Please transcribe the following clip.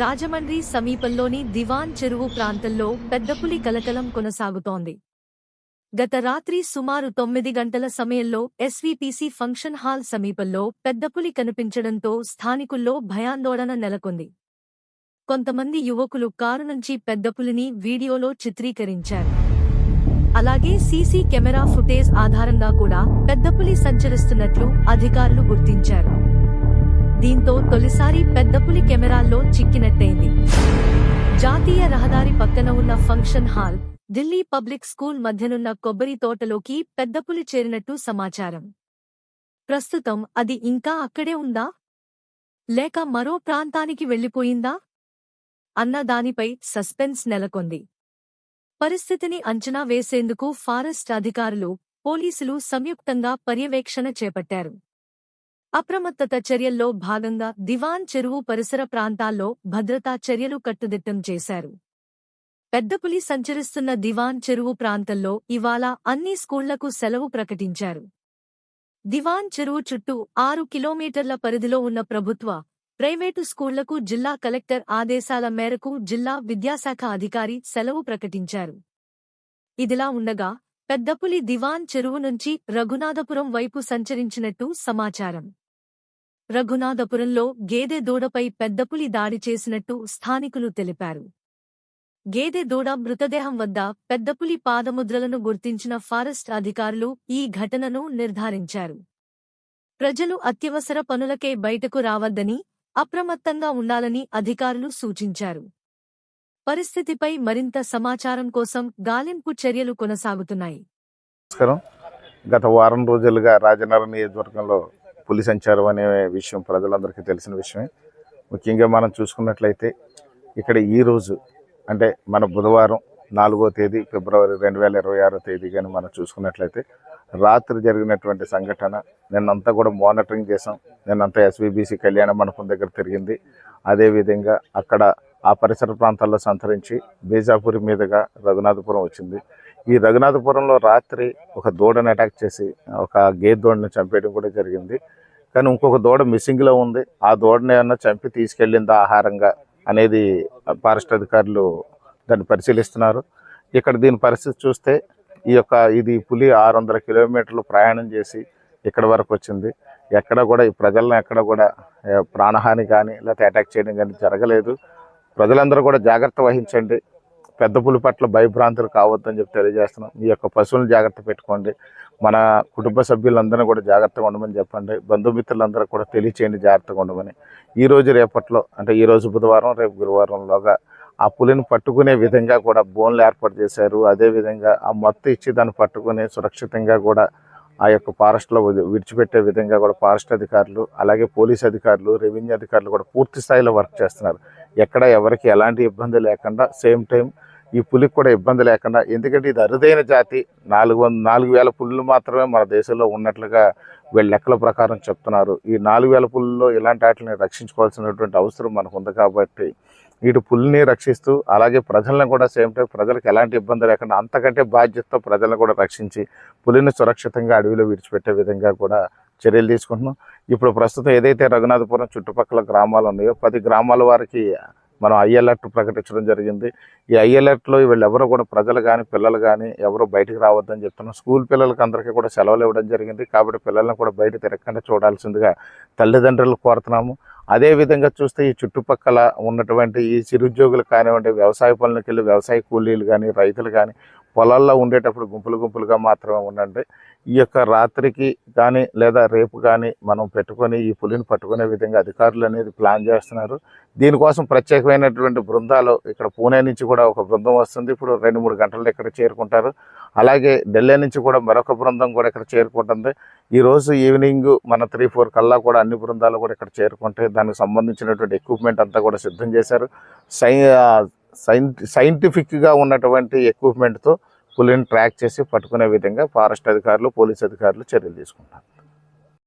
రాజమండ్రి సమీపంలోని దివాన్ చెరువు ప్రాంతంలో పెద్దపులి కలకలం కొనసాగుతోంది. గత రాత్రి సుమారు తొమ్మిది గంటల సమయంలో ఎస్వీపీసీ ఫంక్షన్ హాల్ సమీపంలో పెద్దపులి కనిపించడంతో స్థానికుల్లో భయాందోళన నెలకొంది. కొంతమంది యువకులు కారు నుంచి పెద్దపులిని వీడియోలో చిత్రీకరించారు. అలాగే సీసీ కెమెరా ఫుటేజ్ ఆధారంగా కూడా పెద్దపులి సంచరిస్తున్నట్లు అధికారులు గుర్తించారు. దీంతో తొలిసారి పెద్దపులి కెమెరాల్లో చిక్కినట్టయింది. జాతీయ రహదారి పక్కన ఉన్న function hall Delhi public school మధ్యనున్న కొబ్బరి తోటలోకి పెద్దపులి చేరినట్టు సమాచారం. ప్రస్తుతం అది ఇంకా అక్కడే ఉందా? లేక మరో ప్రాంతానికి వెళ్ళిపోయిందా అన్న దానిపై సస్పెన్స్ నెలకొంది. పరిస్థితిని అంచనా వేసేందుకు ఫారెస్ట్ అధికారులు పోలీసులు సంయుక్తంగా పర్యవేక్షణ చేపట్టారు. అప్రమత్తత చర్యల్లో భాగంగా దివాన్ చెరువు పరిసర ప్రాంతాల్లో భద్రతా చర్యలు కట్టుదిట్టం చేశారు. పెద్దపులి సంచరిస్తున్న దివాన్ చెరువు ప్రాంతంలో ఇవాళ అన్ని స్కూళ్ళకు సెలవు ప్రకటించారు. దివాన్ చెరువు చుట్టూ ఆరు కిలోమీటర్ల పరిధిలో ఉన్న ప్రభుత్వ ప్రైవేటు స్కూళ్ళకు జిల్లా కలెక్టర్ ఆదేశాల మేరకు జిల్లా విద్యాశాఖ అధికారి సెలవు ప్రకటించారు. ఇదిలా ఉండగా పెద్దపులి దివాన్ చెరువు నుంచి రఘునాథపురం వైపు సంచరించినట్టు సమాచారం. రఘునాథపురంలో గేదె దూడపై పెద్దపులి దాడి చేసినట్టు స్థానికులు తెలిపారు. గేదె దూడ మృతదేహం వద్ద పెద్దపులి పాదముద్రలను గుర్తించిన ఫారెస్ట్ అధికారులు ఈ ఘటనను నిర్ధారించారు. ప్రజలు అత్యవసర పనులకే బయటకు రావద్దని అప్రమత్తంగా ఉండాలని అధికారులు సూచించారు. పరిస్థితిపై మరింత సమాచారం కోసం గాలింపు చర్యలు కొనసాగుతున్నాయి. గత వారం రోజులుగా రాజనగరం నియోజకవర్గంలో పులి సంచారం అనే విషయం ప్రజలందరికీ తెలిసిన విషయమే. ముఖ్యంగా మనం చూసుకున్నట్లయితే ఇక్కడ ఈ రోజు అంటే మన బుధవారం నాలుగో తేదీ ఫిబ్రవరి రెండు వేల ఇరవై ఆరో తేదీ కానీ మనం చూసుకున్నట్లయితే రాత్రి జరిగినటువంటి సంఘటన నిన్నంతా కూడా మానిటరింగ్ చేసాం నిన్నంతా ఎస్వీబీసీ కళ్యాణ మండపం దగ్గర తిరిగింది. అదేవిధంగా అక్కడ ఆ పరిసర ప్రాంతాల్లో సంతరించి బీజాపూర్ మీదుగా రఘునాథపురం వచ్చింది. ఈ రఘునాథపురంలో రాత్రి ఒక దూడని అటాక్ చేసి ఒక గేదె దూడని చంపేయడం కూడా జరిగింది. కానీ ఇంకొక దూడ మిస్సింగ్లో ఉంది. ఆ దూడని ఏమన్నా చంపి తీసుకెళ్ళిందా ఆహారంగా అనేది ఫారెస్ట్ అధికారులు దాన్ని పరిశీలిస్తున్నారు. ఇక్కడ దీని పరిస్థితి చూస్తే ఈ యొక్క ఇది పులి ఆరు వందల కిలోమీటర్లు ప్రయాణం చేసి ఇక్కడ వరకు వచ్చింది. ఎక్కడ కూడా ఈ ప్రజలను ఎక్కడ కూడా ప్రాణహాని కానీ లేకపోతే అటాక్ చేయడం కానీ జరగలేదు. ప్రజలందరూ కూడా జాగ్రత్త వహించండి. పెద్ద పులి పట్ల భయభ్రాంతులు కావద్దని చెప్పి తెలియజేస్తున్నాం. మీ యొక్క పశువులను జాగ్రత్త పెట్టుకోండి. మన కుటుంబ సభ్యులందరినీ కూడా జాగ్రత్తగా ఉండమని చెప్పండి. బంధుమిత్రులందరూ కూడా తెలియచేయండి జాగ్రత్తగా ఉండమని. ఈరోజు రేపట్లో అంటే ఈరోజు బుధవారం రేపు గురువారంలోగా ఆ పులిని పట్టుకునే విధంగా కూడా బోన్లు ఏర్పాటు చేశారు. అదేవిధంగా ఆ మత్తు ఇచ్చి దాన్ని పట్టుకుని సురక్షితంగా కూడా ఆ యొక్క ఫారెస్ట్లో విడిచిపెట్టే విధంగా కూడా ఫారెస్ట్ అధికారులు అలాగే పోలీస్ అధికారులు రెవెన్యూ అధికారులు కూడా పూర్తి స్థాయిలో వర్క్ చేస్తున్నారు. ఎక్కడ ఎవరికి ఎలాంటి ఇబ్బంది లేకుండా సేమ్ టైం ఈ పులికి కూడా ఇబ్బంది లేకుండా ఎందుకంటే ఇది అరుదైన జాతి. నాలుగు వంద నాలుగు వేల పులులు మాత్రమే మన దేశంలో ఉన్నట్లుగా వీళ్ళ లెక్కల ప్రకారం చెప్తున్నారు. ఈ నాలుగు వేల పుల్లల్లో ఇలాంటి వాటిని రక్షించుకోవాల్సినటువంటి అవసరం మనకు ఉంది కాబట్టి ఇటు పులిని రక్షిస్తూ అలాగే ప్రజలను కూడా సేమ్ టైం ప్రజలకు ఎలాంటి ఇబ్బంది లేకుండా అంతకంటే బాధ్యతతో ప్రజలను కూడా రక్షించి పులిని సురక్షితంగా అడవిలో విడిచిపెట్టే విధంగా కూడా చర్యలు తీసుకుంటున్నాం. ఇప్పుడు ప్రస్తుతం ఏదైతే రఘునాథపురం చుట్టుపక్కల గ్రామాలు ఉన్నాయో పది గ్రామాల వారికి మనం ఐ అలర్ట్ ప్రకటించడం జరిగింది. ఈ ఐ అలర్ట్లో వీళ్ళెవరూ కూడా ప్రజలు కానీ పిల్లలు కానీ ఎవరు బయటకు రావద్దని చెప్తున్నాం స్కూల్ పిల్లలకి అందరికీ కూడా సెలవులు ఇవ్వడం జరిగింది. కాబట్టి పిల్లల్ని కూడా బయట తిరగకుండా చూడాల్సిందిగా తల్లిదండ్రులు కోరుతున్నాము. అదే విధంగా చూస్తే ఈ చుట్టుపక్కల ఉన్నటువంటి ఈ చిరుద్యోగులు కానివ్వండి వ్యవసాయ పనులకు వెళ్ళి వ్యవసాయ కూలీలు కానీ రైతులు కానీ పొలాల్లో ఉండేటప్పుడు గుంపులు గుంపులుగా మాత్రమే ఉండండి. ఈ యొక్క రాత్రికి కానీ లేదా రేపు కానీ మనం పెట్టుకొని ఈ పులిని పట్టుకునే విధంగా అధికారులు అనేది ప్లాన్ చేస్తున్నారు. దీనికోసం ప్రత్యేకమైనటువంటి బృందాలు ఇక్కడ పూణే నుంచి కూడా ఒక బృందం వస్తుంది. ఇప్పుడు రెండు మూడు గంటల్లో ఇక్కడ చేరుకుంటారు. అలాగే ఢిల్లీ నుంచి కూడా మరొక బృందం కూడా ఇక్కడ చేరుకుంటుంది. ఈరోజు ఈవినింగ్ మన త్రీ ఫోర్ కల్లా కూడా అన్ని బృందాలు కూడా ఇక్కడ చేరుకుంటే దానికి సంబంధించినటువంటి ఎక్విప్మెంట్ అంతా కూడా సిద్ధం చేశారు. సై సైన్ సైంటిఫిక్గా ఉన్నటువంటి ఎక్విప్మెంట్తో పులిని ట్రాక్ చేసి పట్టుకునే విధంగా ఫారెస్ట్ అధికారులు పోలీస్ అధికారులు చర్యలు తీసుకుంటారు.